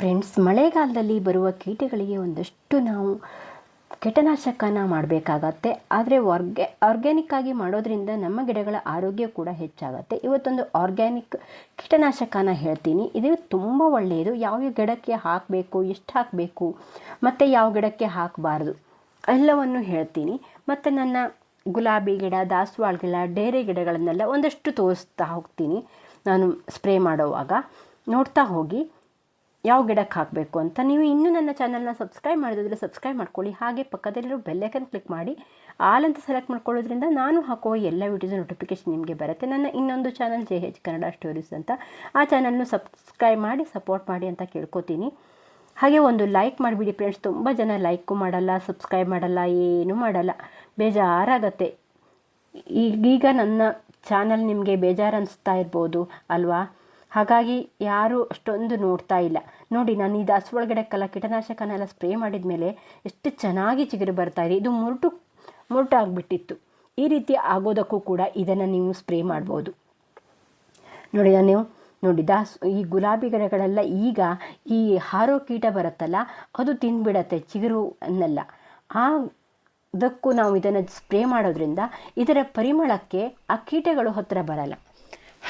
Friends, ಮಳೆಗಾಲದಲ್ಲಿ ಬರುವ ಕೀಟಗಳಿಗೆ ಒಂದಷ್ಟು ನಾವು ಕೀಟನಾಶಕನ ಮಾಡಬೇಕಾಗತ್ತೆ. ಆದರೆ ಆರ್ಗ್ಯಾ ಆರ್ಗ್ಯಾನಿಕ್ ಆಗಿ ಮಾಡೋದ್ರಿಂದ ನಮ್ಮ ಗಿಡಗಳ ಆರೋಗ್ಯ ಕೂಡ ಹೆಚ್ಚಾಗುತ್ತೆ. ಇವತ್ತೊಂದು ಆರ್ಗ್ಯಾನಿಕ್ ಕೀಟನಾಶಕನ ಹೇಳ್ತೀನಿ. ಇದು ತುಂಬ ಒಳ್ಳೆಯದು ಯಾವ ಗಿಡಕ್ಕೆ ಹಾಕಬೇಕು, ಎಷ್ಟು ಹಾಕಬೇಕು, ಮತ್ತು ಯಾವ ಗಿಡಕ್ಕೆ ಹಾಕಬಾರ್ದು ಎಲ್ಲವನ್ನು ಹೇಳ್ತೀನಿ. ಮತ್ತು ನನ್ನ ಗುಲಾಬಿ ಗಿಡ, ದಾಸವಾಳ ಗಿಡ, ಡೇರೆ ಗಿಡಗಳನ್ನೆಲ್ಲ ಒಂದಷ್ಟು ತೋರಿಸ್ತಾ ಹೋಗ್ತೀನಿ ನಾನು ಸ್ಪ್ರೇ ಮಾಡೋವಾಗ. ನೋಡ್ತಾ ಹೋಗಿ. ಯಾವ ಗಿಡಕ್ಕೆ ಹಾಕಬೇಕು ಅಂತ ನೀವು ಇನ್ನೂ ನನ್ನ ಚಾನಲ್ನ ಸಬ್ಸ್ಕ್ರೈಬ್ ಮಾಡಿದ್ರೆ ಸಬ್ಸ್ಕ್ರೈಬ್ ಮಾಡ್ಕೊಳ್ಳಿ. ಹಾಗೆ ಪಕ್ಕದಲ್ಲಿರೋ ಬೆಲ್ಲೈಕನ್ ಕ್ಲಿಕ್ ಮಾಡಿ. ಆಲ್ ಅಂತ ಸೆಲೆಕ್ಟ್ ಮಾಡ್ಕೊಳ್ಳೋದ್ರಿಂದ ನಾನು ಹಾಕುವ ಎಲ್ಲ ವೀಡಿಯೋಸ್ ನೋಟಿಫಿಕೇಶನ್ ನಿಮಗೆ ಬರುತ್ತೆ. ನನ್ನ ಇನ್ನೊಂದು channel J H Kannada stories ಅಂತ. ಆ ಚಾನಲ್ನು ಸಬ್ಸ್ಕ್ರೈಬ್ ಮಾಡಿ ಸಪೋರ್ಟ್ ಮಾಡಿ ಅಂತ ಕೇಳ್ಕೊತೀನಿ. ಹಾಗೆ ಒಂದು ಲೈಕ್ ಮಾಡಿಬಿಡಿ ಫ್ರೆಂಡ್ಸ್ ತುಂಬ ಜನ ಲೈಕು ಮಾಡಲ್ಲ ಸಬ್ಸ್ಕ್ರೈಬ್ ಮಾಡಲ್ಲ, ಏನೂ ಮಾಡಲ್ಲ. ಬೇಜಾರಾಗತ್ತೆ. ಈಗೀಗ ನನ್ನ ಚಾನಲ್ ನಿಮಗೆ ಬೇಜಾರು ಅನಿಸ್ತಾ ಇರ್ಬೋದು ಅಲ್ವಾ? ಹಾಗಾಗಿ ಯಾರೂ ಅಷ್ಟೊಂದು ನೋಡ್ತಾ ಇಲ್ಲ. ನೋಡಿ, ನಾನು ಈ ಹಸು ಒಳಗಡೆಕ್ಕೆಲ್ಲ ಕೀಟನಾಶಕನೆಲ್ಲ ಸ್ಪ್ರೇ ಮಾಡಿದ ಮೇಲೆ ಎಷ್ಟು ಚೆನ್ನಾಗಿ ಚಿಗುರು ಬರ್ತಾ ಇದೆ. ಇದು ಮುರುಟು ಮುರುಟು ಆಗಿಬಿಟ್ಟಿತ್ತು ಈ ರೀತಿ ಆಗೋದಕ್ಕೂ ಕೂಡ ಇದನ್ನು ನೀವು ಸ್ಪ್ರೇ ಮಾಡ್ಬೋದು. ನೋಡಿ, ನಾನು ನೋಡಿ, ದಾಸ್, ಈ ಗುಲಾಬಿ ಗಿಡಗಳೆಲ್ಲ ಈಗ ಈ ಹಾರೋ ಕೀಟ ಬರುತ್ತಲ್ಲ, ಅದು ತಿಂದ್ಬಿಡತ್ತೆ ಚಿಗುರು ಅನ್ನೆಲ್ಲ. ಆ ಅದಕ್ಕೂ ನಾವು ಇದನ್ನು ಸ್ಪ್ರೇ ಮಾಡೋದ್ರಿಂದ ಇದರ ಪರಿಮಳಕ್ಕೆ ಆ ಕೀಟಗಳು ಹತ್ತಿರ ಬರಲ್ಲ.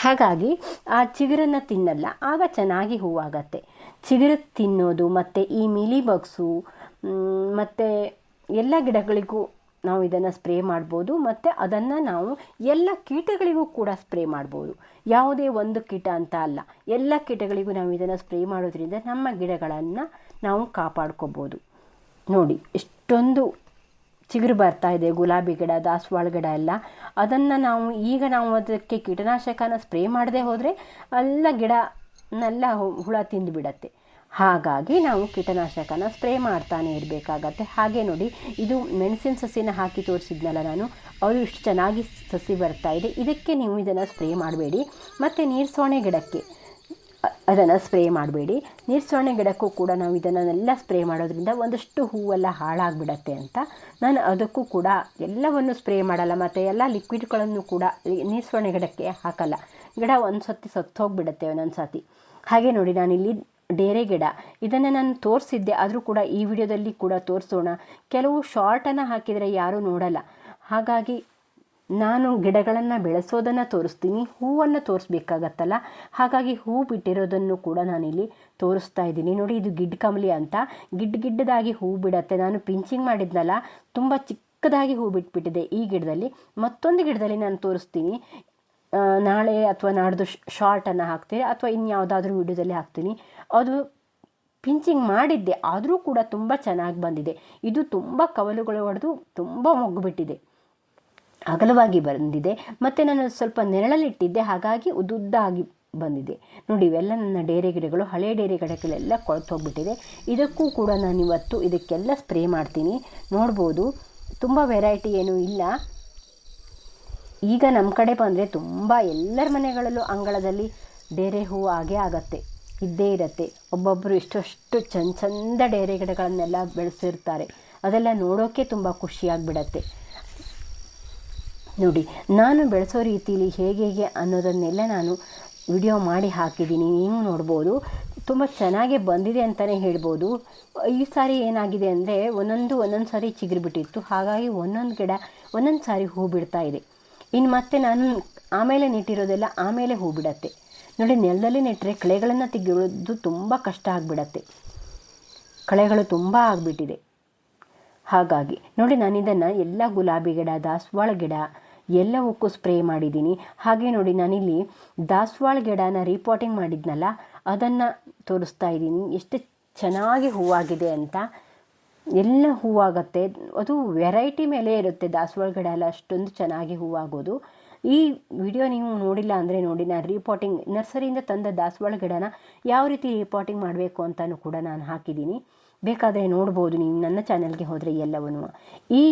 ಹಾಗಾಗಿ ಆ ಚಿಗುರನ್ನು ತಿನ್ನಲ್ಲ, ಆಗ ಚೆನ್ನಾಗಿ ಹೂವಾಗತ್ತೆ. ಚಿಗುರು ತಿನ್ನೋದು ಮತ್ತು ಈ ಮಿಲಿ ಬಗ್ಸು ಮತ್ತು ಎಲ್ಲ ಗಿಡಗಳಿಗೂ ನಾವು ಇದನ್ನು ಸ್ಪ್ರೇ ಮಾಡ್ಬೋದು, ಮತ್ತು ಅದನ್ನು ನಾವು ಎಲ್ಲ ಕೀಟಗಳಿಗೂ ಕೂಡ ಸ್ಪ್ರೇ ಮಾಡ್ಬೋದು. ಯಾವುದೇ ಒಂದು ಕೀಟ ಅಂತ ಅಲ್ಲ, ಎಲ್ಲ ಕೀಟಗಳಿಗೂ ನಾವು ಇದನ್ನು ಸ್ಪ್ರೇ ಮಾಡೋದ್ರಿಂದ ನಮ್ಮ ಗಿಡಗಳನ್ನು ನಾವು ಕಾಪಾಡ್ಕೋಬೋದು. ನೋಡಿ ಎಷ್ಟೊಂದು ಚಿಗುರು ಬರ್ತಾ ಇದೆ, ಗುಲಾಬಿ ಗಿಡ, ದಾಸವಾಳ ಗಿಡ ಎಲ್ಲ. ಅದನ್ನು ನಾವು, ಈಗ ನಾವು ಅದಕ್ಕೆ ಕೀಟನಾಶಕನ ಸ್ಪ್ರೇ ಮಾಡದೆ ಹೋದರೆ ಎಲ್ಲ ಗಿಡನೆಲ್ಲ ಹುಳ ತಿಂದುಬಿಡತ್ತೆ ಹಾಗಾಗಿ ನಾವು ಕೀಟನಾಶಕನ ಸ್ಪ್ರೇ ಮಾಡ್ತಾನೆ ಇರಬೇಕಾಗತ್ತೆ. ಹಾಗೆ ನೋಡಿ, ಇದು ಮೆಣಸಿನ ಸಸಿನ ಹಾಕಿ ತೋರಿಸಿದ್ನಲ್ಲ ನಾನು. ಅವರು ಇಷ್ಟು ಚೆನ್ನಾಗಿ ಸಸಿ ಬರ್ತಾ ಇದೆ. ಇದಕ್ಕೆ ನೀವು ಇದನ್ನು ಸ್ಪ್ರೇ ಮಾಡಬೇಡಿ. ಮತ್ತು ನೀರು ಸೋಣೆ ಗಿಡಕ್ಕೆ. ಅದನ್ನು ಸ್ಪ್ರೇ ಮಾಡಬೇಡಿ. ನೀರ್ಸೋಣೆ ಗಿಡಕ್ಕೂ ಕೂಡ ನಾವು ಇದನ್ನೆಲ್ಲ ಸ್ಪ್ರೇ ಮಾಡೋದ್ರಿಂದ ಒಂದಷ್ಟು ಹೂವೆಲ್ಲ ಹಾಳಾಗಿಬಿಡತ್ತೆ ಅಂತ. ನಾನು ಅದಕ್ಕೂ ಕೂಡ ಎಲ್ಲವನ್ನು ಸ್ಪ್ರೇ ಮಾಡಲ್ಲ, ಮತ್ತು ಎಲ್ಲ ಲಿಕ್ವಿಡ್ಗಳನ್ನು ಕೂಡ ನೀರ್ಸೋಣೆ ಗಿಡಕ್ಕೆ ಹಾಕಲ್ಲ. ಗಿಡ ಒಂದು ಸತಿ ಸತ್ತೋಗ್ಬಿಡುತ್ತೆ ಒಂದೊಂದು ಸತಿ. ಹಾಗೆ ನೋಡಿ ನಾನು ಇಲ್ಲಿ ಡೇರೆ ಗಿಡ. ಇದನ್ನು ನಾನು ತೋರಿಸಿದ್ದೆ, ಆದರೂ ಕೂಡ ಈ ವಿಡಿಯೋದಲ್ಲಿ ಕೂಡ ತೋರಿಸೋಣ. ಕೆಲವು ಶಾರ್ಟನ್ನು ಹಾಕಿದರೆ ಯಾರೂ ನೋಡಲ್ಲ. ಹಾಗಾಗಿ ನಾನು ಗಿಡಗಳನ್ನು ಬೆಳೆಸೋದನ್ನು ತೋರಿಸ್ತೀನಿ, ಹೂವನ್ನು ತೋರಿಸ್ಬೇಕಾಗತ್ತಲ್ಲ? ಹಾಗಾಗಿ ಹೂ ಬಿಟ್ಟಿರೋದನ್ನು ಕೂಡ ನಾನಿಲ್ಲಿ ತೋರಿಸ್ತಾ ಇದ್ದೀನಿ. ನೋಡಿ, ಇದು ಗಿಡ್ ಕಮಲಿ ಅಂತ. ಗಿಡ್ ಗಿಡ್ಡದಾಗಿ ಹೂ ಬಿಡತ್ತೆ. ನಾನು ಪಿಂಚಿಂಗ್ ಮಾಡಿದ್ನಲ್ಲ, ತುಂಬ ಚಿಕ್ಕದಾಗಿ ಹೂ ಬಿಟ್ಬಿಟ್ಟಿದೆ ಈ ಗಿಡದಲ್ಲಿ. ಮತ್ತೊಂದು ಗಿಡದಲ್ಲಿ ನಾನು ತೋರಿಸ್ತೀನಿ. ನಾಳೆ ಅಥವಾ ನಾಡ್ದು ಶಾರ್ಟನ್ನು ಹಾಕ್ತೀನಿ, ಅಥವಾ ಇನ್ಯಾವುದಾದ್ರೂ ವಿಡಿಯೋದಲ್ಲಿ ಹಾಕ್ತೀನಿ. ಅದು ಪಿಂಚಿಂಗ್ ಮಾಡಿದ್ದೆ, ಆದರೂ ಕೂಡ ತುಂಬ ಚೆನ್ನಾಗಿ ಬಂದಿದೆ. ಇದು ತುಂಬ ಕವಲುಗಳು ಹೊಡೆದು ತುಂಬ ಮೊಗ್ಗುಬಿಟ್ಟಿದೆ ಅಗಲವಾಗಿ ಬಂದಿದೆ. ಮತ್ತು ನಾನು ಸ್ವಲ್ಪ ನೆರಳಲ್ಲಿಟ್ಟಿದ್ದೆ. ಹಾಗಾಗಿ ಉದ್ದುದ್ದಾಗಿ ಬಂದಿದೆ. ನೋಡಿ, ಇವೆಲ್ಲ ನನ್ನ ಡೇರೆ ಗಿಡಗಳು. ಹಳೆ ಡೇರೆ ಗಿಡಗಳೆಲ್ಲ ಕೊಳ್ತು ಹೋಗ್ಬಿಟ್ಟಿದೆ. ಇದಕ್ಕೂ ಕೂಡ ನಾನು ಇವತ್ತು ಇದಕ್ಕೆಲ್ಲ ಸ್ಪ್ರೇ ಮಾಡ್ತೀನಿ. ನೋಡ್ಬೋದು, ತುಂಬ ವೆರೈಟಿ ಏನೂ ಇಲ್ಲ. ಈಗ ನಮ್ಮ ಕಡೆ ಬಂದರೆ ತುಂಬ ಎಲ್ಲರ ಮನೆಗಳಲ್ಲೂ ಅಂಗಳದಲ್ಲಿ ಡೇರೆ ಹೂವು ಆಗೇ ಆಗತ್ತೆ. ಇದ್ದೇ ಇರತ್ತೆ. ಒಬ್ಬೊಬ್ಬರು ಇಷ್ಟಷ್ಟು ಚಂದ ಚಂದ ಡೇರೆ ಗಿಡಗಳನ್ನೆಲ್ಲ ಬೆಳೆಸಿರ್ತಾರೆ. ಅದೆಲ್ಲ ನೋಡೋಕ್ಕೆ ತುಂಬ ಖುಷಿಯಾಗಿಬಿಡತ್ತೆ. ನೋಡಿ, ನಾನು ಬೆಳೆಸೋ ರೀತಿಲಿ ಹೇಗೆ ಹೇಗೆ ಅನ್ನೋದನ್ನೆಲ್ಲ ನಾನು ವಿಡಿಯೋ ಮಾಡಿ ಹಾಕಿದ್ದೀನಿ. ನೀವು ನೋಡ್ಬೋದು, ತುಂಬ ಚೆನ್ನಾಗೇ ಬಂದಿದೆ ಅಂತಲೇ ಹೇಳ್ಬೋದು. ಈ ಸಾರಿ ಏನಾಗಿದೆ ಅಂದರೆ, ಒಂದೊಂದು ಒಂದೊಂದು ಸಾರಿ ಚಿಗುರು ಬಿಟ್ಟಿತ್ತು ಹಾಗಾಗಿ ಒಂದೊಂದು ಗಿಡ, ಒಂದೊಂದು ಸಾರಿ ಹೂ ಬಿಡ್ತಾ ಇದೆ. ಇನ್ನು ಮತ್ತೆ ನಾನು ಆಮೇಲೆ ನೆಟ್ಟಿರೋದೆಲ್ಲ ಆಮೇಲೆ ಹೂ ಬಿಡತ್ತೆ. ನೋಡಿ, ನೆಲದಲ್ಲಿ ನೆಟ್ಟರೆ ಕಳೆಗಳನ್ನು ತೆಗೆಯೋದು ತುಂಬ ಕಷ್ಟ ಆಗಿಬಿಡತ್ತೆ. ಕಳೆಗಳು ತುಂಬ ಆಗಿಬಿಟ್ಟಿದೆ. ಹಾಗಾಗಿ, ನೋಡಿ ನಾನು ಇದನ್ನು ಎಲ್ಲ ಗುಲಾಬಿ ಗಿಡ, ದಾಸವಾಳ ಗಿಡ ಎಲ್ಲವಕ್ಕೂ ಸ್ಪ್ರೇ ಮಾಡಿದ್ದೀನಿ. ಹಾಗೆ ನೋಡಿ ನಾನಿಲ್ಲಿ ದಾಸವಾಳ ಗಿಡನ ರೀಪಾಟಿಂಗ್ ಮಾಡಿದ್ನಲ್ಲ, ಅದನ್ನು ತೋರಿಸ್ತಾ ಇದ್ದೀನಿ. ಎಷ್ಟು ಚೆನ್ನಾಗಿ ಹೂವಾಗಿದೆ ಅಂತ. ಎಲ್ಲ ಹೂವಾಗತ್ತೆ. ಅದು ವೆರೈಟಿ ಮೇಲೆ ಇರುತ್ತೆ ದಾಸವಾಳ ಗಿಡ ಎಲ್ಲ, ಅಷ್ಟೊಂದು ಚೆನ್ನಾಗಿ ಹೂವಾಗೋದು. ಈ ವಿಡಿಯೋ ನೀವು ನೋಡಿಲ್ಲ ಅಂದರೆ ನೋಡಿ, ನಾನು ರೀಪಾಟಿಂಗ್ ನರ್ಸರಿಯಿಂದ ತಂದ ದಾಸವಾಳ ಗಿಡನ ಯಾವ ರೀತಿ ರೀಪಾಟಿಂಗ್ ಮಾಡಬೇಕು ಅಂತಲೂ ಕೂಡ ನಾನು ಹಾಕಿದ್ದೀನಿ. ಬೇಕಾದರೆ ನೋಡ್ಬೋದು ನೀವು ನನ್ನ ಚಾನಲ್ಗೆ ಹೋದರೆ ಎಲ್ಲವನ್ನು. ಈ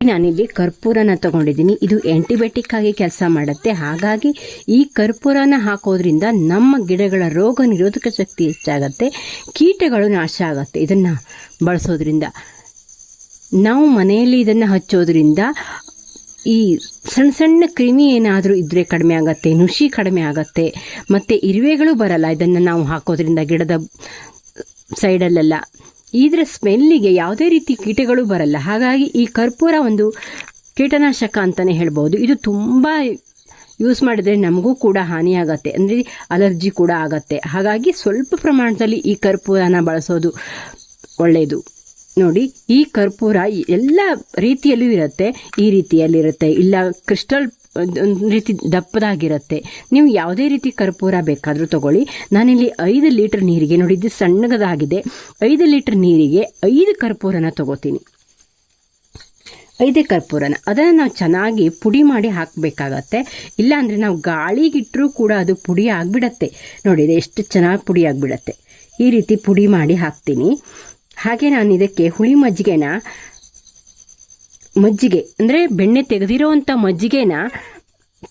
ನಾನಿಲ್ಲಿ ಕರ್ಪೂರನ ತಗೊಂಡಿದ್ದೀನಿ. ಇದು ಆ್ಯಂಟಿಬಯೋಟಿಕ್ ಆಗಿ ಕೆಲಸ ಮಾಡುತ್ತೆ. ಹಾಗಾಗಿ ಈ ಕರ್ಪೂರನ ಹಾಕೋದ್ರಿಂದ ನಮ್ಮ ಗಿಡಗಳ ರೋಗ ನಿರೋಧಕ ಶಕ್ತಿ ಹೆಚ್ಚಾಗತ್ತೆ. ಕೀಟಗಳು ನಾಶ ಆಗುತ್ತೆ ಇದನ್ನು ಬಳಸೋದ್ರಿಂದ. ನಾವು ಮನೆಯಲ್ಲಿ ಇದನ್ನು ಹಚ್ಚೋದ್ರಿಂದ ಈ ಸಣ್ಣ ಸಣ್ಣ ಕ್ರಿಮಿ ಏನಾದರೂ ಇದ್ದರೆ ಕಡಿಮೆ ಆಗತ್ತೆ, ನುಷಿ ಕಡಿಮೆ ಆಗತ್ತೆ, ಮತ್ತು ಇರುವೆಗಳು ಬರಲ್ಲ. ಇದನ್ನು ನಾವು ಹಾಕೋದ್ರಿಂದ ಗಿಡದ ಸೈಡಲ್ಲೆಲ್ಲ ಇದರ ಸ್ಮೆಲ್ಲಿಗೆ ಯಾವುದೇ ರೀತಿ ಕೀಟಗಳು ಬರಲ್ಲ. ಹಾಗಾಗಿ ಈ ಕರ್ಪೂರ ಒಂದು ಕೀಟನಾಶಕ ಅಂತಲೇ ಹೇಳ್ಬೋದು. ಇದು ತುಂಬ ಯೂಸ್ ಮಾಡಿದರೆ ನಮಗೂ ಕೂಡ ಹಾನಿಯಾಗತ್ತೆ. ಅಂದರೆ ಅಲರ್ಜಿ ಕೂಡ ಆಗತ್ತೆ. ಹಾಗಾಗಿ ಸ್ವಲ್ಪ ಪ್ರಮಾಣದಲ್ಲಿ ಈ ಕರ್ಪೂರನ ಬಳಸೋದು ಒಳ್ಳೆಯದು ನೋಡಿ, ಈ ಕರ್ಪೂರ ಎಲ್ಲ ರೀತಿಯಲ್ಲೂ ಇರುತ್ತೆ. ಈ ರೀತಿಯಲ್ಲಿರುತ್ತೆ. ಇಲ್ಲ ಕ್ರಿಸ್ಟಲ್ ಒಂದು ರೀತಿ ದಪ್ಪದಾಗಿರುತ್ತೆ. ನೀವು ಯಾವುದೇ ರೀತಿ ಕರ್ಪೂರ ಬೇಕಾದರೂ ತಗೊಳ್ಳಿ. ನಾನಿಲ್ಲಿ ಐದು ಲೀಟರ್ ನೀರಿಗೆ ನೋಡಿ, ಇದು ಸಣ್ಣದಾಗಿದೆ. ಐದು ಲೀಟರ್ ನೀರಿಗೆ ಐದು ಕರ್ಪೂರನ ತಗೋತೀನಿ. ಐದೇ ಕರ್ಪೂರನ. ಅದನ್ನು ನಾವು ಚೆನ್ನಾಗಿ ಪುಡಿ ಮಾಡಿ ಹಾಕಬೇಕಾಗತ್ತೆ. ಇಲ್ಲಾಂದರೆ ನಾವು ಗಾಳಿಗಿಟ್ಟರೂ ಕೂಡ ಅದು ಪುಡಿ ಆಗಿಬಿಡತ್ತೆ. ನೋಡಿ ಎಷ್ಟು ಚೆನ್ನಾಗಿ ಪುಡಿ ಆಗಿಬಿಡತ್ತೆ. ಈ ರೀತಿ ಪುಡಿ ಮಾಡಿ ಹಾಕ್ತೀನಿ. ಹಾಗೆ ನಾನು ಇದಕ್ಕೆ ಹುಳಿ ಮಜ್ಜಿಗೆನ ಮಜ್ಜಿಗೆ, ಅಂದರೆ ಬೆಣ್ಣೆ ತೆಗೆದಿರೋವಂಥ ಮಜ್ಜಿಗೆನ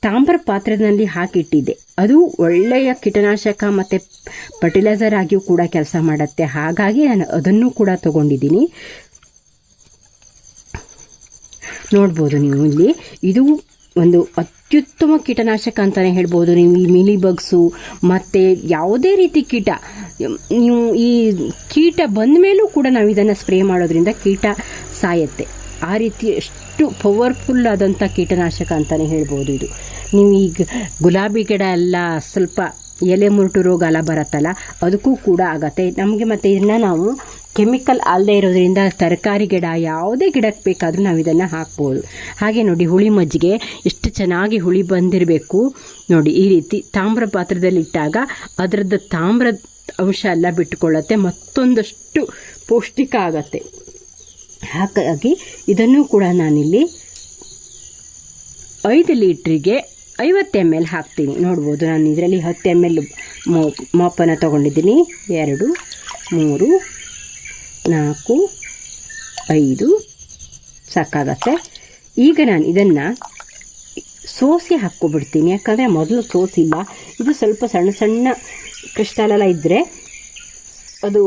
ತಾಮ್ರ ಪಾತ್ರದಲ್ಲಿ ಹಾಕಿಟ್ಟಿದ್ದೆ. ಅದು ಒಳ್ಳೆಯ ಕೀಟನಾಶಕ ಮತ್ತು ಫರ್ಟಿಲೈಸರ್ ಆಗಿಯೂ ಕೂಡ ಕೆಲಸ ಮಾಡುತ್ತೆ. ಹಾಗಾಗಿ ನಾನು ಅದನ್ನು ಕೂಡ ತಗೊಂಡಿದ್ದೀನಿ. ನೋಡ್ಬೋದು ನೀವು ಇಲ್ಲಿ. ಇದು ಒಂದು ಅತ್ಯುತ್ತಮ ಕೀಟನಾಶಕ ಅಂತಲೇ ಹೇಳ್ಬೋದು. ನೀವು ಈ ಮಿಲಿ ಬಗ್ಸು ಮತ್ತು ಯಾವುದೇ ರೀತಿ ಕೀಟ, ನೀವು ಈ ಕೀಟ ಬಂದ ಮೇಲೂ ಕೂಡ ನಾವು ಇದನ್ನು ಸ್ಪ್ರೇ ಮಾಡೋದ್ರಿಂದ ಕೀಟ ಸಾಯತ್ತೆ. ಆ ರೀತಿ ಎಷ್ಟು ಪವರ್ಫುಲ್ ಆದಂಥ ಕೀಟನಾಶಕ ಅಂತಲೇ ಹೇಳ್ಬೋದು ಇದು. ನೀವು ಈಗ ಗುಲಾಬಿ ಗಿಡ ಎಲ್ಲ ಸ್ವಲ್ಪ ಎಲೆ ಮುರುಟು ರೋಗ ಎಲ್ಲ ಬರುತ್ತಲ್ಲ, ಅದಕ್ಕೂ ಕೂಡ ಆಗತ್ತೆ. ನಮಗೆ ಮತ್ತು ಇದನ್ನ ನಾವು ಕೆಮಿಕಲ್ ಅಲ್ಲದೆ ಇರೋದ್ರಿಂದ ತರಕಾರಿ ಗಿಡ, ಯಾವುದೇ ಗಿಡಕ್ಕೆ ಬೇಕಾದರೂ ನಾವು ಇದನ್ನು ಹಾಕ್ಬೋದು. ಹಾಗೆ ನೋಡಿ, ಹುಳಿ ಮಜ್ಜಿಗೆ ಎಷ್ಟು ಚೆನ್ನಾಗಿ ಹುಳಿ ಬಂದಿರಬೇಕು. ನೋಡಿ, ಈ ರೀತಿ ತಾಮ್ರ ಪಾತ್ರದಲ್ಲಿ ಇಟ್ಟಾಗ ಅದರದ್ದು ತಾಮ್ರದ ಅಂಶ ಎಲ್ಲ ಬಿಟ್ಟುಕೊಳ್ಳುತ್ತೆ, ಮತ್ತೊಂದಷ್ಟು ಪೌಷ್ಟಿಕ ಆಗತ್ತೆ. ಹಾಗಾಗಿ ಇದನ್ನು ಕೂಡ ನಾನಿಲ್ಲಿ ಐದು ಲೀಟ್ರಿಗೆ ಐವತ್ತು ಎಂ ಎಲ್ ಹಾಕ್ತೀನಿ. ನೋಡ್ಬೋದು, ನಾನು ಇದರಲ್ಲಿ ಹತ್ತು ಎಂ ಎಲ್ ಮಾಪನ ತೊಗೊಂಡಿದ್ದೀನಿ. ಎರಡು, ಮೂರು, ನಾಲ್ಕು, ಐದು, ಸಾಕಾಗತ್ತೆ. ಈಗ ನಾನು ಇದನ್ನು ಸೋಸಿ ಹಾಕ್ಕೊಬಿಡ್ತೀನಿ. ಯಾಕಂದರೆ ಮೊದಲು ಸೋಸಿಲ್ಲ. ಇದು ಸ್ವಲ್ಪ ಸಣ್ಣ ಸಣ್ಣ ಕ್ರಿಸ್ಟಲೆಲ್ಲ ಇದ್ದರೆ ಅದು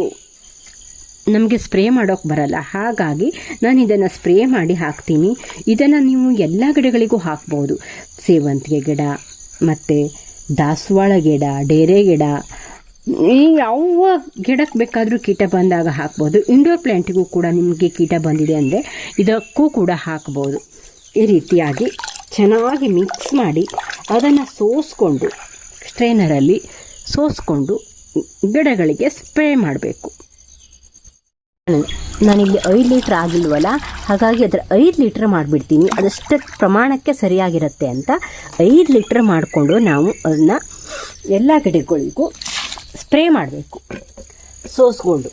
ನಮಗೆ ಸ್ಪ್ರೇ ಮಾಡೋಕ್ಕೆ ಬರಲ್ಲ. ಹಾಗಾಗಿ ನಾನು ಇದನ್ನು ಸ್ಪ್ರೇ ಮಾಡಿ ಹಾಕ್ತೀನಿ. ಇದನ್ನು ನೀವು ಎಲ್ಲ ಗಿಡಗಳಿಗೂ ಹಾಕ್ಬೋದು. ಸೇವಂತಿಗೆ ಗಿಡ, ಮತ್ತು ದಾಸವಾಳ ಗಿಡ, ಡೇರೆ ಗಿಡ ಯಾವ ಗಿಡಕ್ಕೆ ಬೇಕಾದರೂ ಕೀಟ ಬಂದಾಗ ಹಾಕ್ಬೋದು. ಇಂಡೋರ್ ಪ್ಲ್ಯಾಂಟಿಗೂ ಕೂಡ ನಿಮಗೆ ಕೀಟ ಬಂದಿದೆ ಅಂದರೆ ಇದಕ್ಕೂ ಕೂಡ ಹಾಕ್ಬೋದು. ಈ ರೀತಿಯಾಗಿ ಚೆನ್ನಾಗಿ ಮಿಕ್ಸ್ ಮಾಡಿ ಅದನ್ನು ಸೋಸ್ಕೊಂಡು ಸ್ಟ್ರೈನರಲ್ಲಿ ಸೋಸ್ಕೊಂಡು ಗಿಡಗಳಿಗೆ ಸ್ಪ್ರೇ ಮಾಡಬೇಕು. ನಾನಿಲ್ಲಿ ಐದು ಲೀಟ್ರ್ ಆಗಿಲ್ವಲ್ಲ? ಹಾಗಾಗಿ ಅದರ ಐದು ಲೀಟ್ರ್ ಮಾಡಿಬಿಡ್ತೀನಿ. ಅದಷ್ಟು ಪ್ರಮಾಣಕ್ಕೆ ಸರಿಯಾಗಿರುತ್ತೆ ಅಂತ ಐದು ಲೀಟ್ರ್ ಮಾಡಿಕೊಂಡು ನಾವು ಅದನ್ನ ಎಲ್ಲ ಗಿಡಗಳಿಗೂ ಸ್ಪ್ರೇ ಮಾಡಬೇಕು. ಸೋಸ್ಕೊಂಡು.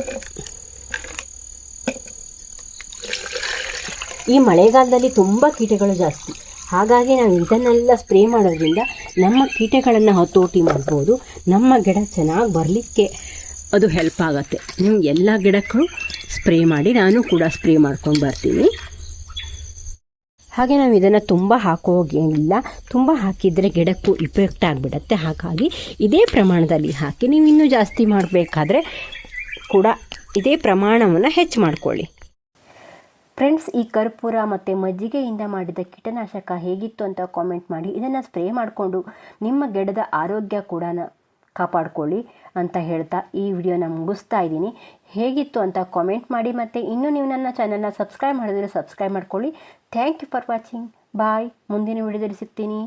ಈ ಮಳೆಗಾಲದಲ್ಲಿ ತುಂಬ ಕೀಟಗಳು ಜಾಸ್ತಿ. ಹಾಗಾಗಿ ನಾವು ಇದನ್ನೆಲ್ಲ ಸ್ಪ್ರೇ ಮಾಡೋದ್ರಿಂದ ನಮ್ಮ ಕೀಟಗಳನ್ನು ಹತೋಟಿ ಮಾಡ್ಬೋದು. ನಮ್ಮ ಗಿಡ ಚೆನ್ನಾಗಿ ಬರಲಿಕ್ಕೆ ಅದು ಹೆಲ್ಪ್ ಆಗುತ್ತೆ. ಎಲ್ಲ ಗಿಡಕ್ಕೂ ಸ್ಪ್ರೇ ಮಾಡಿ ನಾನು ಕೂಡ ಸ್ಪ್ರೇ ಮಾಡ್ಕೊಂಡು ಬರ್ತೀನಿ. ಹಾಗೆ ನಾವು ಇದನ್ನು ತುಂಬ ಹಾಕೋಗಿಲ್ಲ. ತುಂಬ ಹಾಕಿದರೆ ಗಿಡಕ್ಕೂ ಇಫೆಕ್ಟ್ ಆಗಿಬಿಡತ್ತೆ. ಹಾಗಾಗಿ ಇದೇ ಪ್ರಮಾಣದಲ್ಲಿ ಹಾಕಿ ನೀವು ಇನ್ನೂ ಜಾಸ್ತಿ ಮಾಡಬೇಕಾದ್ರೆ ಕೂಡ ಇದೇ ಪ್ರಮಾಣವನ್ನು ಹೆಚ್ಚು ಮಾಡ್ಕೊಳ್ಳಿ. ಫ್ರೆಂಡ್ಸ್ ಈ ಕರ್ಪೂರ ಮತ್ತು ಮಜ್ಜಿಗೆಯಿಂದ ಮಾಡಿದ ಕೀಟನಾಶಕ ಹೇಗಿತ್ತು ಅಂತ ಕಾಮೆಂಟ್ ಮಾಡಿ. ಇದನ್ನು ಸ್ಪ್ರೇ ಮಾಡಿಕೊಂಡು ನಿಮ್ಮ ಗಿಡದ ಆರೋಗ್ಯ ಕೂಡ ಕಾಪಾಡ್ಕೊಳ್ಳಿ ಅಂತ ಹೇಳ್ತಾ ಈ ವಿಡಿಯೋನ ಮುಗಿಸ್ತಾ ಇದ್ದೀನಿ. ಹೇಗಿತ್ತು ಅಂತ ಕಾಮೆಂಟ್ ಮಾಡಿ ಮತ್ತು ಇನ್ನೂ ನೀವು ನನ್ನ ಚಾನಲ್ನ ಸಬ್ಸ್ಕ್ರೈಬ್ ಮಾಡಿದ್ರೆ ಸಬ್ಸ್ಕ್ರೈಬ್ ಮಾಡ್ಕೊಳ್ಳಿ. Thank you for watching bye ಮುಂದಿನ ವಿಡಿಯೋದಲ್ಲಿ ಸಿಗ್ತೀನಿ.